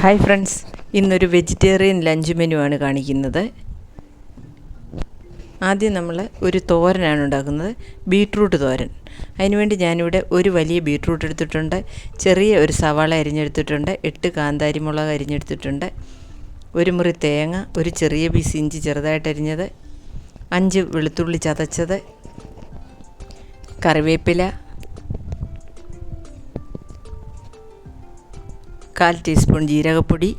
Hi friends ഇന്നൊരു vegetarian lunch menu ആണ് കാണിക്കുന്നത്. ആദ്യം നമ്മൾ ഒരു തോരനാണ് ഉണ്ടാക്കുന്നത്. ബീട്രൂട്ട് തോരൻ. അതിനുവേണ്ടി ഞാനിവിടെ ഒരു വലിയ ബീട്രൂട്ട് എടുത്തിട്ടുണ്ട്. ചെറിയ ഒരു സവാള അരിഞ്ഞെടുത്തിട്ടുണ്ട്. എട്ട് കാന്താരി മുളക് അരിഞ്ഞെടുത്തിട്ടുണ്ട്. ഒരു മുറി തേങ്ങ ഒരു ചെറിയ പീസ് ഇഞ്ചി ചെറുതായിട്ട് അരിഞ്ഞത്. അഞ്ച് വെളുത്തുള്ളി ചതച്ചത്. കറിവേപ്പില കാൽ ടീസ്പൂൺ ജീരകപ്പൊടി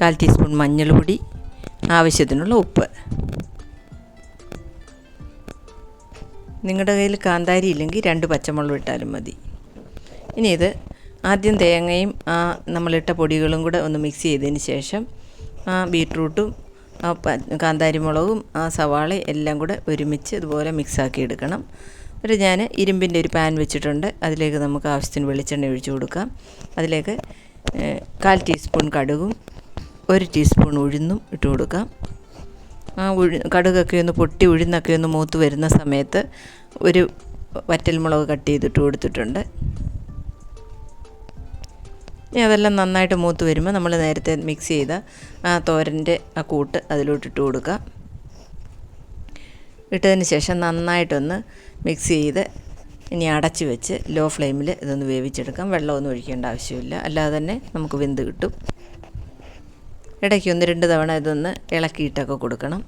കാൽ ടീസ്പൂൺ മഞ്ഞൾപ്പൊടി ആവശ്യത്തിനുള്ള ഉപ്പ്. നിങ്ങളുടെ കയ്യിൽ കാന്താരി ഇല്ലെങ്കിൽ രണ്ട് പച്ചമുളക് ഇട്ടാലും മതി. ഇനി ഇത് ആദ്യം തേങ്ങയും ആ നമ്മളിട്ട പൊടികളും കൂടെ ഒന്ന് മിക്സ് ചെയ്തതിന് ശേഷം ആ ബീട്രൂട്ടും ആ പ കാന്താരി മുളകും ആ സവാളയും എല്ലാം കൂടെ ഒരുമിച്ച് ഇതുപോലെ മിക്സാക്കി എടുക്കണം. എന്നിട്ട് ഞാൻ ഇരുമ്പിന്റെ ഒരു പാൻ വെച്ചിട്ടുണ്ട്. അതിലേക്ക് നമുക്ക് ആവശ്യത്തിന് വെളിച്ചെണ്ണ ഒഴിച്ചു കൊടുക്കാം. അതിലേക്ക് കാൽ ടീസ്പൂൺ കടുകും ഒരു ടീസ്പൂൺ ഉഴുന്നും ഇട്ട് കൊടുക്കാം. ആ ഉഴു കടുകൊക്കെ ഒന്ന് പൊട്ടി ഉഴുന്നൊക്കെ ഒന്ന് മൂത്ത് വരുന്ന സമയത്ത് ഒരു വറ്റൽമുളക് കട്ട് ചെയ്തിട്ട് കൊടുത്തിട്ടുണ്ട്. ഇനി അതെല്ലാം നന്നായിട്ട് മൂത്ത് വരുമ്പോൾ നമ്മൾ നേരത്തെ മിക്സ് ചെയ്ത ആ തോരന്റെ ആ കൂട്ട് അതിലോട്ടിട്ട് കൊടുക്കാം. ഇട്ടതിന് ശേഷം നന്നായിട്ടൊന്ന് മിക്സ് ചെയ്ത് ഇനി അടച്ച് വെച്ച് ലോ ഫ്ലെയിമിൽ ഇതൊന്ന് വേവിച്ചെടുക്കാം. വെള്ളമൊന്നും ഒഴിക്കേണ്ട ആവശ്യമില്ല. അല്ലാതെ തന്നെ നമുക്ക് വെന്ത് കിട്ടും. ഇടയ്ക്ക് ഒന്ന് രണ്ട് തവണ ഇതൊന്ന് ഇളക്കിയിട്ടൊക്കെ കൊടുക്കണം.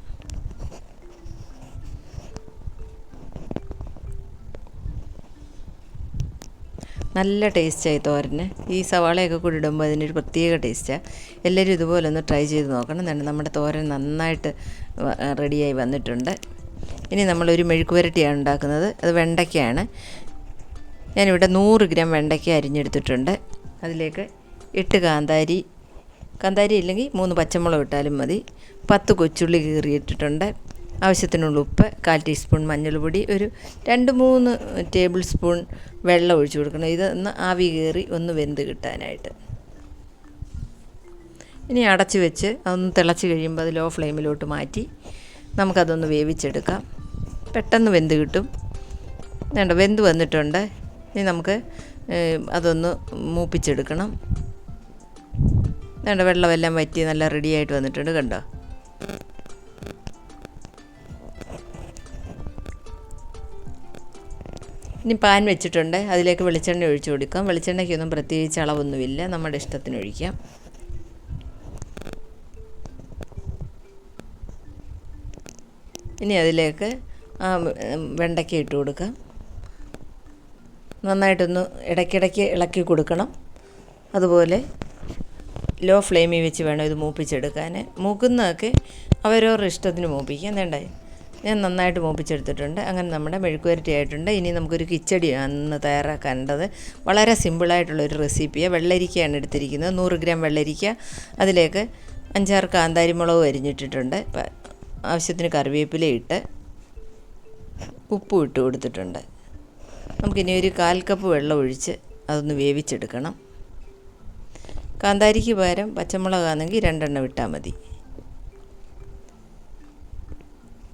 നല്ല ടേസ്റ്റായി തോരന്. ഈ സവാളയൊക്കെ കൂടി ഇടുമ്പോൾ അതിനൊരു പ്രത്യേക ടേസ്റ്റാണ് എല്ലാവരും ഇതുപോലെ ഒന്ന് ട്രൈ ചെയ്ത് നോക്കണം. നമ്മുടെ തോരൻ നന്നായിട്ട് റെഡിയായി വന്നിട്ടുണ്ട്. ഇനി നമ്മളൊരു മെഴുക്ക് പുരട്ടിയാണ് ഉണ്ടാക്കുന്നത്. അത് വെണ്ടയ്ക്കയാണ്. ഞാനിവിടെ നൂറ് ഗ്രാം വെണ്ടയ്ക്ക അരിഞ്ഞെടുത്തിട്ടുണ്ട്. അതിലേക്ക് എട്ട് കാന്താരി. കാന്താരി ഇല്ലെങ്കിൽ മൂന്ന് പച്ചമുളക് ഇട്ടാലും മതി. പത്ത് കൊച്ചുള്ളി കീറിയിട്ടിട്ടുണ്ട്. ആവശ്യത്തിനുള്ള ഉപ്പ് കാൽ ടീസ്പൂൺ മഞ്ഞൾപ്പൊടി ഒരു രണ്ട് മൂന്ന് ടേബിൾ സ്പൂൺ വെള്ളം ഒഴിച്ചു കൊടുക്കണം. ഇത് ഒന്ന് ആവി കയറി ഒന്ന് വെന്ത് കിട്ടാനായിട്ട്. ഇനി അടച്ച് വെച്ച് അതൊന്ന് തിളച്ച് കഴിയുമ്പോൾ അത് ലോ ഫ്ലെയിമിലോട്ട് മാറ്റി നമുക്കതൊന്ന് വേവിച്ചെടുക്കാം. പെട്ടെന്ന് വെന്ത് കിട്ടും. വേണ്ട വെന്ത് വന്നിട്ടുണ്ട്. ഇനി നമുക്ക് അതൊന്ന് മൂപ്പിച്ചെടുക്കണം. വേണ്ട വെള്ളമെല്ലാം വറ്റി നല്ല റെഡിയായിട്ട് വന്നിട്ടുണ്ട് കണ്ടോ? ഇനി പാൻ വെച്ചിട്ടുണ്ട്. അതിലേക്ക് വെളിച്ചെണ്ണ ഒഴിച്ചു കൊടുക്കാം. വെളിച്ചെണ്ണയ്ക്കൊന്നും പ്രത്യേകിച്ച് അളവൊന്നുമില്ല. നമ്മുടെ ഇഷ്ടത്തിന് ഒഴിക്കാം. ഇനി അതിലേക്ക് വെണ്ടയ്ക്ക ഇട്ട് കൊടുക്കുക. നന്നായിട്ടൊന്ന് ഇടയ്ക്കിടയ്ക്ക് ഇളക്കി കൊടുക്കണം. അതുപോലെ ലോ ഫ്ലെയിമിൽ വെച്ച് വേണം ഇത് മൂപ്പിച്ചെടുക്കാൻ മൂക്കുന്നതൊക്കെ അവരവരുടെ ഇഷ്ടത്തിന് മൂപ്പിക്കാം വേണ്ടേ ഞാൻ നന്നായിട്ട് മൂപ്പിച്ചെടുത്തിട്ടുണ്ട്. അങ്ങനെ നമ്മുടെ മെഴുക്കുവരട്ടി ആയിട്ടുണ്ട്. ഇനി നമുക്കൊരു കിച്ചടി അന്ന് തയ്യാറാക്കേണ്ടത് വളരെ സിമ്പിളായിട്ടുള്ളൊരു റെസിപ്പിയാണ് വെള്ളരിക്കയാണ് എടുത്തിരിക്കുന്നത്. നൂറ് ഗ്രാം വെള്ളരിക്ക. അതിലേക്ക് അഞ്ചാറ് കാന്താരിമുളക് അരിഞ്ഞിട്ടിട്ടുണ്ട്. ആവശ്യത്തിന് കറിവേപ്പില ഇട്ട് ഉപ്പും ഇട്ട് കൊടുത്തിട്ടുണ്ട്. നമുക്കിനി ഒരു കാൽ കപ്പ് വെള്ളം ഒഴിച്ച് അതൊന്ന് വേവിച്ചെടുക്കണം. കാന്താരിക്ക് പകരം പച്ചമുളകാണെങ്കിൽ രണ്ടെണ്ണം ഇട്ടാൽ മതി.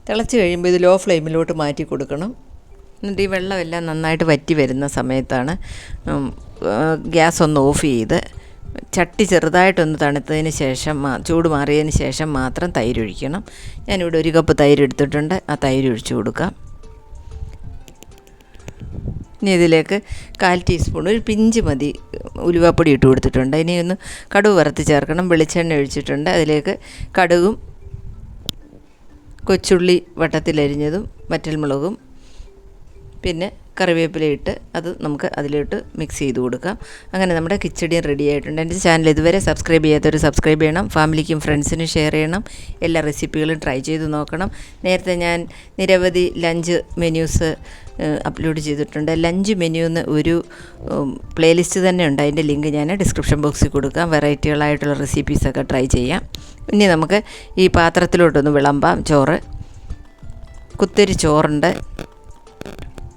തിളച്ച് കഴിയുമ്പോൾ ഇത് ലോ ഫ്ലെയിമിലോട്ട് മാറ്റി കൊടുക്കണം. എന്നിട്ട് ഈ വെള്ളമെല്ലാം നന്നായിട്ട് വറ്റി വരുന്ന സമയത്താണ് ഗ്യാസ് ഒന്ന് ഓഫ് ചെയ്ത് ചട്ടി ചെറുതായിട്ടൊന്ന് തണുത്തതിന് ശേഷം ചൂട് മാറിയതിന് ശേഷം മാത്രം തൈരൊഴിക്കണം ഞാനിവിടെ ഒരു കപ്പ് തൈര് എടുത്തിട്ടുണ്ട്. ആ തൈര് കൊടുക്കാം. ഇനി ഇതിലേക്ക് കാൽ ടീസ്പൂൺ ഒരു പിഞ്ച് മതി ഉലുവാപ്പൊടി ഇട്ട് കൊടുത്തിട്ടുണ്ട്. ഇനി ഒന്ന് കടുക് വറുത്ത് ചേർക്കണം. വെളിച്ചെണ്ണ ഒഴിച്ചിട്ടുണ്ട്. അതിലേക്ക് കടുകും കൊച്ചുള്ളി വട്ടത്തിലരിഞ്ഞതും വറ്റൽമുളകും പിന്നെ കറിവേപ്പില ഇട്ട് അത് നമുക്ക് അതിലോട്ട് മിക്സ് ചെയ്ത് കൊടുക്കാം. അങ്ങനെ നമ്മുടെ കിച്ചടിയും റെഡി ആയിട്ടുണ്ട്. എന്റെ ചാനൽ ഇതുവരെ സബ്സ്ക്രൈബ് ചെയ്യാത്തവർ സബ്സ്ക്രൈബ് ചെയ്യണം. ഫാമിലിക്കും ഫ്രണ്ട്സിനും ഷെയർ ചെയ്യണം. എല്ലാ റെസിപ്പികളും ട്രൈ ചെയ്ത് നോക്കണം. നേരത്തെ ഞാൻ നിരവധി ലഞ്ച് മെനുസ് അപ്ലോഡ് ചെയ്തിട്ടുണ്ട്. ലഞ്ച് മെനുന്ന് ഒരു പ്ലേലിസ്റ്റ് തന്നെ ഉണ്ട്. അതിന്റെ ലിങ്ക് ഞാൻ ഡിസ്ക്രിപ്ഷൻ ബോക്സിൽ കൊടുക്കാം. വെറൈറ്റികളായിട്ടുള്ള റെസിപ്പീസൊക്കെ ട്രൈ ചെയ്യാം. ഇനി നമുക്ക് ഈ പാത്രത്തിലോട്ടൊന്ന് വിളമ്പാം. ചോറ്. കുത്തരി ചോറുണ്ട്.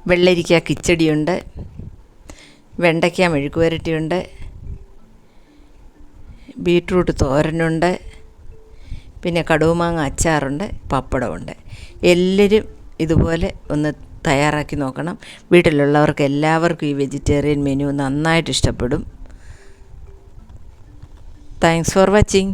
വെള്ളരിക്ക കിച്ചടിയുണ്ട്. വെണ്ടയ്ക്ക മെഴുക്കുവരട്ടിയുണ്ട്. ബീട്രൂട്ട് തോരനുണ്ട്. പിന്നെ കടുവമാങ്ങ അച്ചാറുണ്ട് പപ്പടമുണ്ട് എല്ലാവരും ഇതുപോലെ ഒന്ന് തയ്യാറാക്കി നോക്കണം. വീട്ടിലുള്ളവർക്ക് എല്ലാവർക്കും ഈ വെജിറ്റേറിയൻ മെനു നന്നായിട്ട് ഇഷ്ടപ്പെടും. Thanks for watching